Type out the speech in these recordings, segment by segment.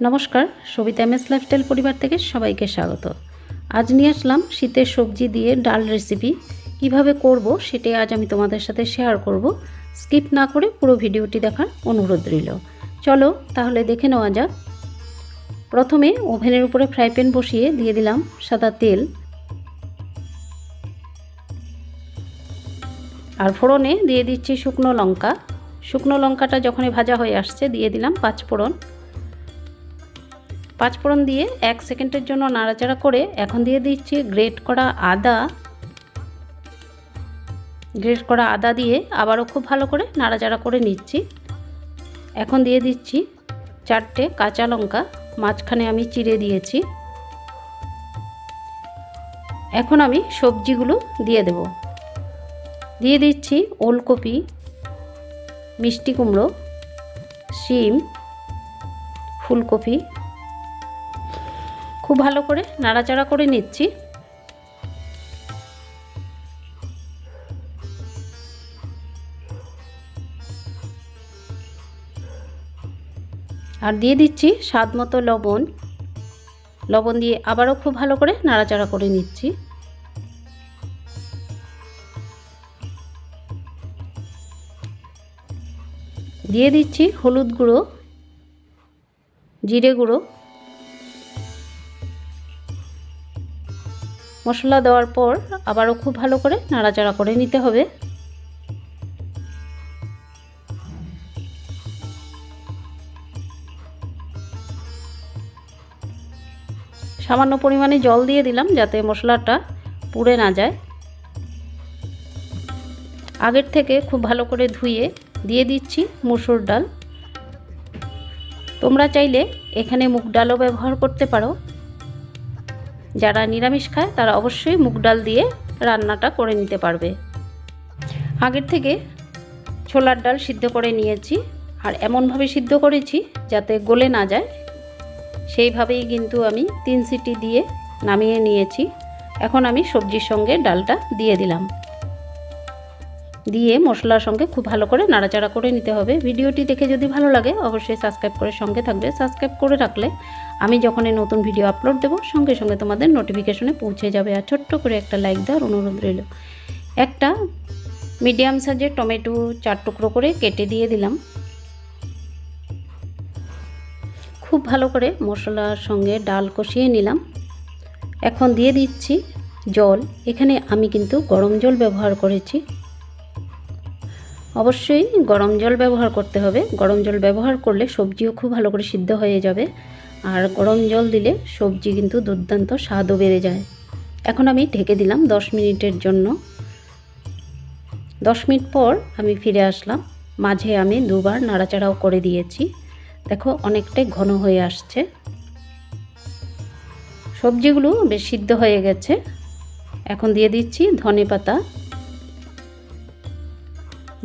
নমস্কার, Sabita MS lifestyle পরিবার থেকে সবাইকে স্বাগত। আজ নিয়ে আসলাম শীতের সবজি দিয়ে ডাল রেসিপি কীভাবে করব সেটাই আজ আমি তোমাদের সাথে শেয়ার করব। স্কিপ না করে পুরো ভিডিওটি দেখার অনুরোধ রইল। চলো তাহলে দেখে নেওয়া যাক। প্রথমে ওভেনের উপরে ফ্রাই প্যান বসিয়ে দিয়ে দিলাম সাদা তেল। আর ফোড়নে দিয়ে দিচ্ছি শুকনো লঙ্কা। শুকনো লঙ্কাটা যখনই ভাজা হয়ে আসছে দিয়ে দিলাম পাঁচ ফোড়ন পাঁচ ফোড়ন দিয়ে এক সেকেন্ডের জন্য নাড়াচাড়া করে এখন দিয়ে দিচ্ছি গ্রেট করা আদা। গ্রেট করা আদা দিয়ে আবারও খুব ভালো করে নাড়াচাড়া করে নিচ্ছি। এখন দিয়ে দিচ্ছি চারটে কাঁচা লঙ্কা, মাঝখানে আমি চিড়ে দিয়েছি। এখন আমি সবজিগুলো দিয়ে দেব। দিয়ে দিচ্ছি ওলকপি, মিষ্টি কুমড়ো, শিম, ফুলকপি খুব ভালো করে নাড়াচাড়া করে নিচ্ছি। আর দিয়ে দিচ্ছি স্বাদ মতো লবণ। লবণ দিয়ে আবারও খুব ভালো করে নাড়াচাড়া করে নিচ্ছি। দিয়ে দিচ্ছি হলুদ গুঁড়ো, জিরে গুঁড়ো। মশলা দেওয়ার পর আবারও খুব ভালো করে নাড়াচাড়া করে নিতে হবে। সামান্য পরিমাণে জল দিয়ে দিলাম যাতে মশলাটা পুড়ে না যায়। আগের থেকে খুব ভালো করে ধুয়ে দিয়ে দিচ্ছি মুসুর ডাল। তোমরা চাইলে এখানে মুগ ডালও ব্যবহার করতে পারো। যারা নিরামিষ খায়, তারা অবশ্যই মুগ ডাল দিয়ে রান্নাটা করে নিতে পারবে। আগের থেকে ছোলার ডাল সিদ্ধ করে নিয়েছি, আর এমনভাবে সিদ্ধ করেছি যাতে গলে না যায়। সেইভাবেই কিন্তু আমি তিন সিটি দিয়ে নামিয়ে নিয়েছি। এখন আমি সবজির সঙ্গে ডালটা দিয়ে দিলাম। দিয়ে মশলার সঙ্গে খুব ভালো করে নাড়াচাড়া করে নিতে হবে। ভিডিওটি দেখে যদি ভালো লাগে, অবশ্যই সাবস্ক্রাইব করে সঙ্গে থাকবে। সাবস্ক্রাইব করে রাখলে আমি যখনই নতুন ভিডিও আপলোড দেবো, সঙ্গে সঙ্গে তোমাদের নোটিফিকেশনে পৌঁছে যাবে। আর ছোট্ট করে একটা লাইক দেওয়ার অনুরোধ রইল। একটা মিডিয়াম সাইজের টমেটো চার টুকরো করে কেটে দিয়ে দিলাম। খুব ভালো করে মশলার সঙ্গে ডাল কষিয়ে নিলাম। এখন দিয়ে দিচ্ছি জল। এখানে আমি কিন্তু গরম জল ব্যবহার করেছি। অবশ্যই গরম জল ব্যবহার করতে হবে। গরম জল ব্যবহার করলে সবজিও খুব ভালো করে সিদ্ধ হয়ে যাবে। আর গরম জল দিলে সবজি কিন্তু দুর্দান্ত স্বাদও বেড়ে যায়। এখন আমি ঢেকে দিলাম দশ মিনিটের জন্য। দশ মিনিট পর আমি ফিরে আসলাম। মাঝে আমি দুবার নাড়াচাড়াও করে দিয়েছি। দেখো অনেকটাই ঘন হয়ে আসছে। সবজিগুলো বেশ সিদ্ধ হয়ে গেছে। এখন দিয়ে দিচ্ছি ধনে পাতা।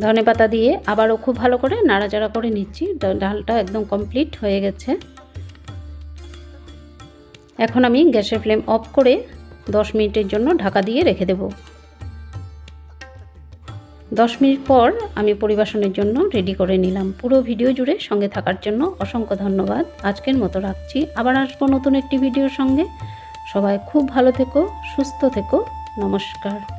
ধনে পাতা দিয়ে আবারও খুব ভালো করে নাড়াচাড়া করে নিচ্ছি। ডালটা একদম কমপ্লিট হয়ে গেছে। এখন আমি গ্যাসের ফ্লেম অফ করে দশ মিনিটের জন্য ঢাকা দিয়ে রেখে দেব। দশ মিনিট পর আমি পরিবেশনের জন্য রেডি করে নিলাম। পুরো ভিডিও জুড়ে সঙ্গে থাকার জন্য অসংখ্য ধন্যবাদ। আজকের মতো রাখছি। আবার আসব নতুন একটি ভিডিওর সঙ্গে। সবাই খুব ভালো থেকো, সুস্থ থেকো। নমস্কার।